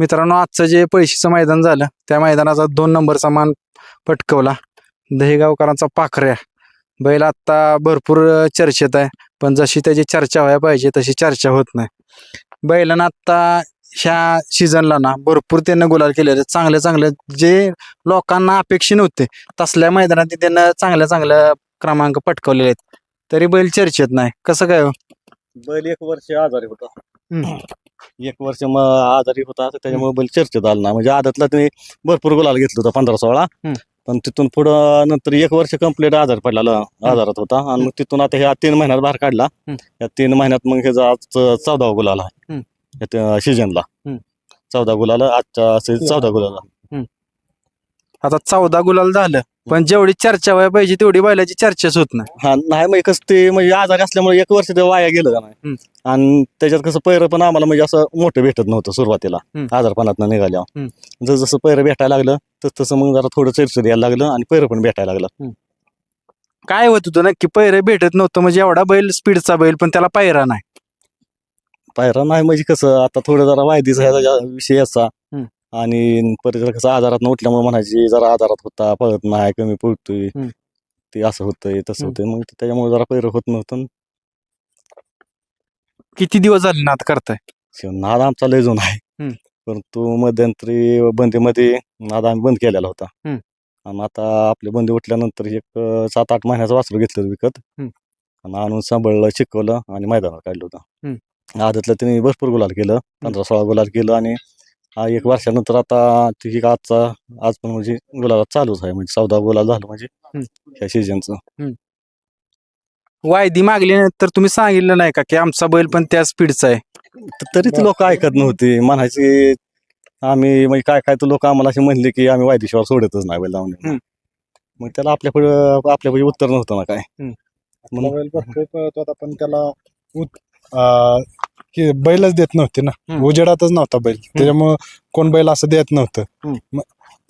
मित्रांनो आजचं जे पळशीचं मैदान झालं त्या मैदानाचा दोन नंबरचा मान पटकवला. दहेगावकरांचा पाखऱ्या. बैल आत्ता भरपूर चर्चेत आहे पण जशी त्याची चर्चा व्हायला पाहिजे तशी चर्चा होत नाही. बैलानं आत्ता ह्या सीझनला ना भरपूर त्यानं गुलाल केलेले. चांगले चांगले जे लोकांना अपेक्षित नव्हते तसल्या मैदानात त्यानं चांगल्या चांगल्या क्रमांक पटकवलेले आहेत. तरी बैल चर्चेत नाही. कसं काय हो? बैल एक वर्ष आजारी होता. एक वर्ष मग आजारी होता तर त्याच्यामुळे बैल चर्चेत आला ना म्हणजे आदतला तुम्ही भरपूर गुलाल घेतलं होतं पंधरा सोळा. हम्म. पण तिथून पुढं नंतर एक वर्ष कंप्लीट आजार पडला आजारात होता. आणि मग तिथून आता ह्या तीन महिन्यात बाहेर काढला. हम्म. या तीन महिन्यात मग ह्याचा आज चौदा गुलाल आहे. हम्म. सीजनला हम्म. चौदा गुलाल आजच्या season चौदा गुलाल. आता चौदा गुलाल झालं. पण जेवढी चर्चा व्हायला पाहिजे तेवढी बैलाची चर्चाच होत नाही हा नाही मग कसं ते म्हणजे आजारी असल्यामुळे एक वर्ष ते वाया गेलं का नाही. आणि त्याच्यात कसं पैर पण आम्हाला म्हणजे असं मोठं भेटत नव्हतं सुरुवातीला हम्म. आजारपणात निघाल्यावर. जसं जसं पैर भेटायला लागलं तस तसं मग जरा थोडं चिरचिर यायला लागलं आणि पैर पण भेटायला लागलं काय होत होतं नक्की पैरे भेटत नव्हतं म्हणजे एवढा बैल स्पीडचा बैल पण त्याला पायरा नाही पायरा नाही म्हणजे कसं आता थोडं जरा वायदीचा ह्याचा विषय हम्म. आणि परत कसं आजारात उठल्यामुळे म्हणायची जरा आजारात होता पळत नाही कमी पळतोय हम्म. ते असं होतंय तसं हम्म. होतंय मग त्याच्यामुळे जरा पैर होत नव्हतं किती दिवस झाले नाद करताय शिव- नाद आमचा लय जुना आहे हम्म. परंतु मध्यंतरी बंदीमध्ये नाद आम्ही बंद केलेला होता हम्म. आणि आता आपले बंदी उठल्यानंतर एक अं, सात आठ महिन्याचं वासरू घेतलं विकत हम्म. आणि आणून सांभाळलं शिकवलं आणि मैदानात काढलं होतं. आदतलं त्यांनी भरपूर गुलाल केलं पंधरा सोळा गुलाल केलं आणि एक वर्षानंतर आता ठीक आजचा आज पण म्हणजे गुलाला चालूच आहे म्हणजे चौदा गुलाल झालं म्हणजे. ह्या सीजनचं वायदी मागली नाही तर तुम्ही सांगितलं नाही का की आमचा बैल पण त्या स्पीडचा आहे? त- तरी ते लोक ऐकत नव्हते म्हणायचे आम्ही म्हणजे काय काय? तर लोक आम्हाला असे म्हणले की आम्ही वायदेशिवाय सोडतच नाही बैल हम्म. मग त्याला आपल्या पुढे आपल्या पुढे उत्तर नव्हतं ना काय. म्हणून- बैल भरपूर पळत होता पण त्याला उत- अं, की बैलच देत नव्हते ना हम्म. उजेडातच नव्हता बैल त्याच्यामुळं कोण बैल असं देत नव्हतं हम्म. म-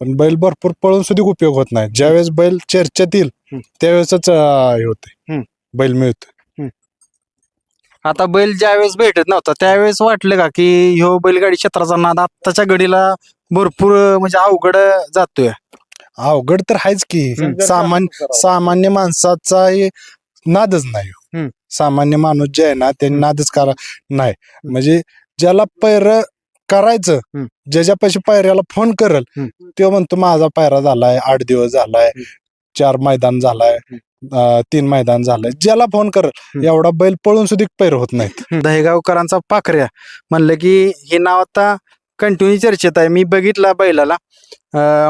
पण बैल भरपूर पळून सुद्धा उपयोग होत नाही ज्यावेळेस बैल चर्चेत येईल हम्म. त्यावेळेसच अं, हे होते हम्म. बैल मिळतो आता बैल ज्यावेळेस भेटत नव्हता त्यावेळेस वाटलं का की ह्यो बैलगाडी क्षेत्राचा नाद आत्ताच्या घडीला भरपूर म्हणजे अवघड जातोय अवघड तर आहेच की. सामान्य सामान्य माणसाचा हे नादच नाही हम्म. सामान्य माणूस जे आहे ना त्यांनी नादच करा नाही. म्हणजे ज्याला पैर करायचं हम्म. ज्याच्या पैसे पायऱ्याला फोन करल. तो म्हणतो माझा पायरा झालाय आठ दिवस झालाय. चार मैदान झालाय तीन मैदान झालंय. ज्याला फोन करल. एवढा बैल पळून सुद्धा पैर होत नाहीत. दहेगावकरांचा पाखऱ्या म्हणलं की हे नाव आता कंटिन्यू चर्चेत आहे. मी बघितला बैलाला.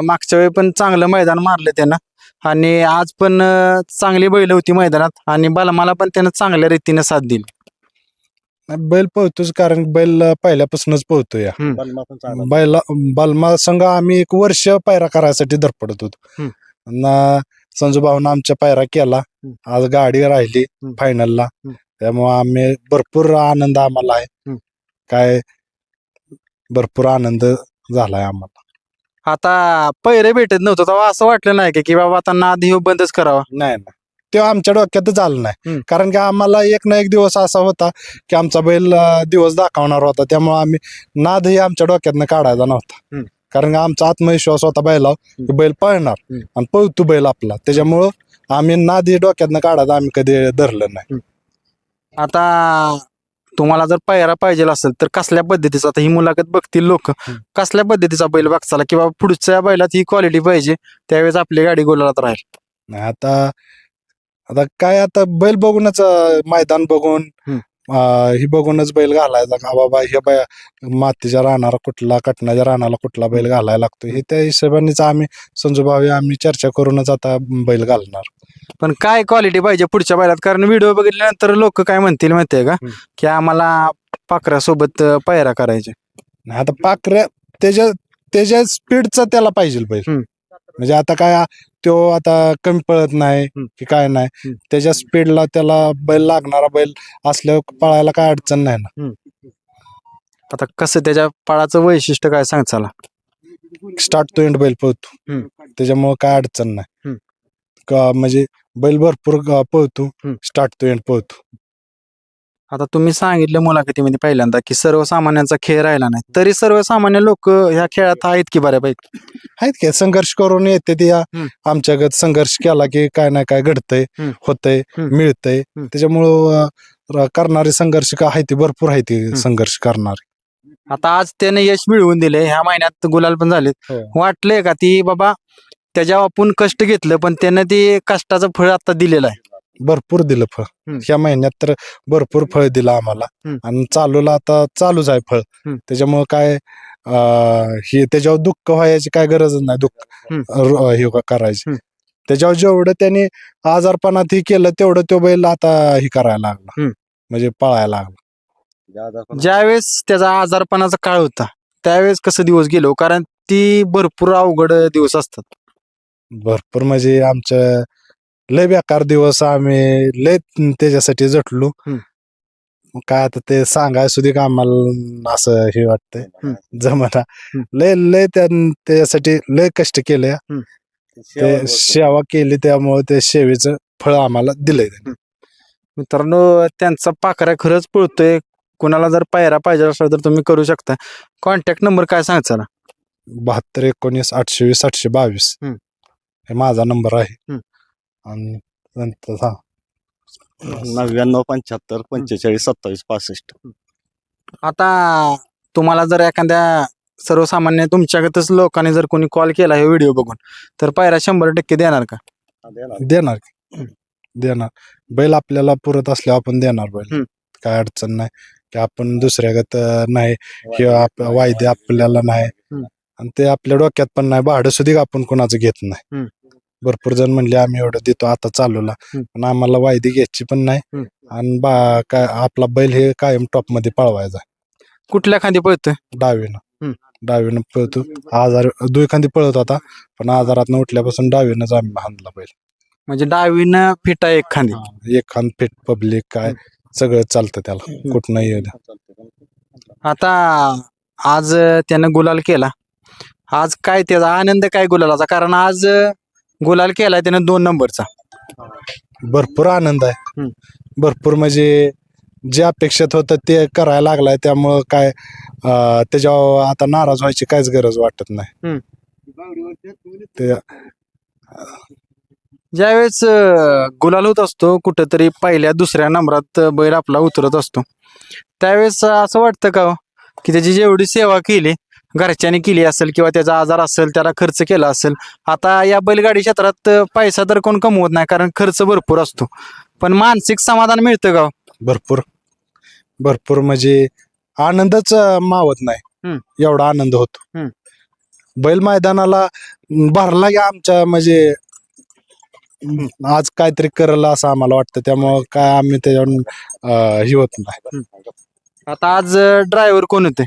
मागच्या वेळी पण चांगलं मैदान मारलं त्यानं. आणि आज पण अं, चांगली बैल होती मैदानात आणि बलमाला पण त्यानं चांगल्या रीतीने साथ दिली नाही, बैल पळतोच कारण बैल अं, पहिल्यापासूनच पळतो या बलमा पण चांगला. बैला बलमा संघ आम्ही एक वर्ष पायरा करायसाठी धडपडत होतो हम्म. ना संजू भाऊन आमच्या पायरा केला हम्म. आज गाडी राहिली हम्म. फायनलला हम्म. त्यामुळे आम्ही भरपूर आनंद आम्हाला आहे हम्म. काय भरपूर आनंद झालाय आम्हाला आता पैरे भेटत नव्हतं तेव्हा असं वाटलं नाही का की बाबा आता नाद ह्यो बंदच करावा. नाही ना ते आमच्या डोक्यातच आलं नाही. हम्म. कारण की आम्हाला एक ना एक दिवस असा होता की आमचा बैल अं, दिवस दाखवणार होता. त्यामुळे आम्ही नादही आमच्या डोक्यातनं काढायचा नव्हता. हम्म. कारण की आमचा आत्मविश्वास होता बैलावर की बैल पळणार हम्म. आणि पळतो बैल आपला. त्याच्यामुळं आम्ही नादही डोक्यातनं काढायचा आम्ही कधी धरलं नाही. आता तुम्हाला जर पायरा पाहिजे असेल तर कसल्या पद्धतीचा? आता ही मुलाखत बघतील लोक. कसल्या पद्धतीचा बैल बघचाला किंवा पुढच्या बैलात ही क्वालिटी पाहिजे त्यावेळेस आपली गाडी गोलात राहील. आता आता काय आता बैल बघूनच मैदान बघून ही बघूनच बैल घालायचा का बाबा हे बाय मातीच्या रानाला कुठला कटण्याच्या रानाला कुठला बैल घालायला लागतो. हे त्या हिशोबानेच आम्ही संजू भावी आम्ही चर्चा करूनच आता बैल घालणार. पण काय क्वालिटी पाहिजे पुढच्या बैलात? कारण व्हिडिओ बघितल्यानंतर लोक काय म्हणतील माहितीये का. की आम्हाला पाखरासोबत पायरा करायचे आता पाखऱ्या त्याच्या त्याच्या स्पीडचा त्याला पाहिजे बैल. म्हणजे आता काय तो आता कमी पळत नाही. की काय नाही. त्याच्या स्पीडला त्याला बैल लागणारा बैल असल्यावर पळायला काय अडचण नाही ना आता कसं त्याच्या पळाचं वैशिष्ट्य काय सांगचाला स्टार्ट टू एंड बैल पळतो. त्याच्यामुळे काय अडचण नाही. का म्हणजे बैल भरपूर ग- पळतो हम्म. स्टार्ट टू एंड पळतो आता तुम्ही सांगितलं मुलाखतीमध्ये पहिल्यांदा की सर्वसामान्यांचा खेळ राहिला नाही तरी सर्वसामान्य लोक ह्या खेळात आहेत की बऱ्यापैकी आहेत की संघर्ष करून येते ते या हम्म. आमच्यागत संघर्ष केला की काय ना काय घडतंय हम्म. होतंय हम्म. मिळतंय हम्म. त्याच्यामुळं अं, करणारे संघर्ष का आहे ते भरपूर आहे ते संघर्ष करणारे आता आज त्याने यश मिळवून दिले ह्या महिन्यात गुलाल पण झाले हो. वाटलंय का ती बाबा त्याच्यावर आपण कष्ट घेतलं पण त्यानं ते कष्टाचं फळ आता दिलेलं आहे भरपूर दिलं फळ हम्म. ह्या महिन्यात तर भरपूर फळ दिलं आम्हाला हम्म. आणि चालूला आता चालूच आहे फळ हम्म. त्याच्यामुळं काय अं, हे त्याच्यावर दुःख व्हायची काय गरज नाही दुःख हम्म. र- हे करायची हम्म. त्याच्यावर जेवढं त्याने आजारपणात हे केलं तेवढं तो बैल आता हे करायला लागला हम्म. म्हणजे पळायला लागला ज्यावेळेस त्याचा आजारपणाचा काळ होता त्यावेळेस कसं दिवस गेलो कारण ती भरपूर अवघड दिवस असतात भरपूर म्हणजे आमचं लय बेकार दिवस आम्ही लय त्याच्यासाठी झटलो. मग काय आता ते सांगाय सुधी का आम्हाला असं हे वाटतंय. जमना. लय लय त्यां- त्याच्यासाठी लय कष्ट केले ते सेवा केली त्यामुळे ते सेवेचं फळ आम्हाला दिलंय त्यांनी. मित्रांनो त्यांचा पाखरा खरंच पळतोय कुणाला जर पायरा पाहिजे असेल तर तुम्ही करू शकता कॉन्टॅक्ट नंबर काय सांगायचा ना बहात्तर एकोणीस आठशे वीस आठशे बावीस. हे माझा नंबर आहे. आणि नंतर हा. नव्याण्णव पंच्याहत्तर पंचेचाळीस सत्तावीस पासष्ट. आता तुम्हाला जर एखाद्या सर्वसामान्य तुमच्यागतच लोकांनी जर कोणी कॉल केला हे व्हिडिओ बघून तर पायरा शंभर टक्के देणार का? देणार. की. देणार. बैल आपल्याला पुरत असल्यावर आपण देणार बैल. हम्म. काय अडचण नाही. की आपण दुसऱ्यागत अं, नाही किंवा आप- वायदे आपल्याला नाही. हम्म. आणि ते आपल्या डोक्यात पण नाही. भाडं सुद्धा आपण कोणाचं घेत नाही. हम्म. भरपूर जण म्हणले आम्ही एवढं देतो आता चालूला. हम्म. पण आम्हाला वायदे घ्यायची पण नाही. हम्म. आणि बा काय आपला बैल हे कायम टॉपमध्ये पळवायचा कुठल्या खांदी पळतोय? डावीनं. हम्म. डावीनं पळतो. आजार दुई खांदी पळत होता पण आजारात उठल्यापासून डावीनंच आम्ही हाणला बैल. म्हणजे डावीनं फिटा एक खांदी. एक खांद फिट पब्लिक काय सगळं चालतं त्याला. येऊ द्या. आता आज त्यानं गुलाल केला. आज काय त्याचा आनंद काय गुलालाचा? कारण आज गुलाल केलाय त्यानं दोन नंबरचा. भरपूर आनंद आहे. भरपूर म्हणजे जे अपेक्षित होतं ते करायला लागलाय त्यामुळं काय अं, त्याच्यावर आता नाराज व्हायची काहीच गरज वाटत नाही. ते ज्यावेळेस अं, गुलाल होत असतो कुठंतरी पहिल्या दुसऱ्या नंबरात बैल आपला उतरत असतो. त्यावेळेस असं वाटतं का हो, की त्याची जेवढी सेवा केली घरच्यांनी केली असेल किंवा त्याचा आजार असेल त्याला खर्च केला असेल आता या बैलगाडी क्षेत्रात पैसा तर कोण कमवत नाही कारण खर्च भरपूर असतो. पण मानसिक समाधान मिळतं का हो? भरपूर. भरपूर म्हणजे आनंदच मावत नाही. एवढा आनंद होतो. बैल मैदानाला भरला की आमच्या म्हणजे आज काहीतरी करल असं आम्हाला वाटतं त्यामुळं काय आम्ही त्याच्यावर हे होत नाही. आता आज ड्रायव्हर कोण होते?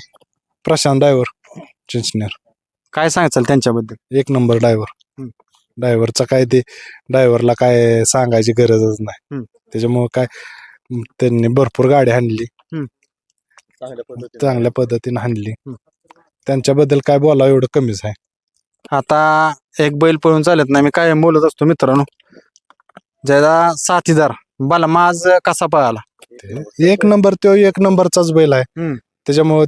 प्रशांत ड्रायव्हर चिंचनेर काय सांगाल त्यांच्याबद्दल? एक नंबर ड्रायव्हर हम्म. ड्रायव्हरचा काय ते ड्रायव्हरला काय सांगायची गरजच नाही. हम्म. त्याच्यामुळं काय म, त्यांनी भरपूर गाडी हाणली. चांगल्या पद्धतीने. हाणली. हम्म. त्यांच्याबद्दल काय बोलावं एवढं कमीच आहे. आता एक बैल पळून चालत नाही मी कायम बोलत असतो मित्रांनो. ज्याचा साथीदार. बलमा आज कसा पळाला? ते एक नंबर तो एक नंबरचाच बैल आहे. हम्म. त्याच्यामुळं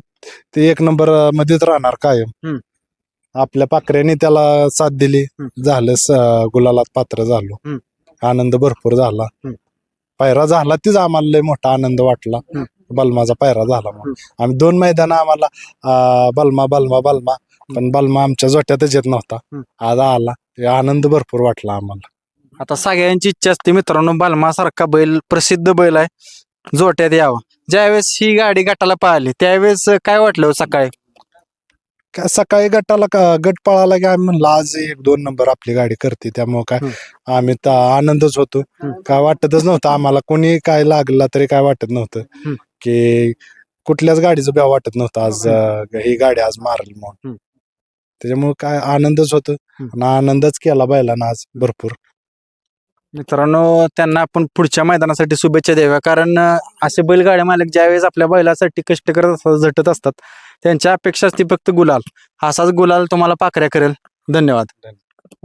ते एक नंबर मध्येच राहणार कायम. हम्म. आपल्या पाकऱ्याने त्याला साथ दिली. हम्म. झालं स- गुलालात पात्र झालो. हम्म. आनंद भरपूर झाला. हम्म. पायरा झाला तीच आम्हाला लय मोठा आनंद वाटला. हम्म. बलमाचा पायरा झाला म्हणून. आम्ही दोन मैदान आम्हाला अं, बलमा बलमा बलमा पण बलमा आमच्या जोट्यातच येत नव्हता. हम्म. आज आला. ते आनंद भरपूर वाटला आम्हाला. आता सगळ्यांची इच्छा असते मित्रांनो बलमा सारखा बैल प्रसिद्ध बैल आहे. जोट्यात यावा. ज्यावेळेस ही गाडी गटाला पळाली त्यावेळेस काय वाटलं हो सकाळी? काय सकाळी गटाला का- गट पळाला की आम्ही म्हणलं आज एक दोन नंबर आपली गाडी करते. त्यामुळे काय आम्ही तर आनंदच होतो. हम्म. काय वाटतच नव्हतं आम्हाला. कोणी काय लागला तरी काय वाटत नव्हतं. हम्म. की कुठल्याच गाडीचं ब्या वाटत नव्हतं. आज अं, ही गाडी आज मारल म्हणून. हम्म. त्याच्यामुळे काय आनंदच होतो. हम्म. आणि आनंदच केला बैलांना आज भरपूर. मित्रांनो त्यांना आपण पुढच्या मैदानासाठी शुभेच्छा द्याव्या. कारण असे बैलगाड्या मालक ज्यावेळेस आपल्या बैलासाठी कष्ट करत असतात झटत असतात त्यांच्या अपेक्षा असते फक्त गुलाल. असाच गुलाल तुम्हाला पाकऱ्या करेल. धन्यवाद.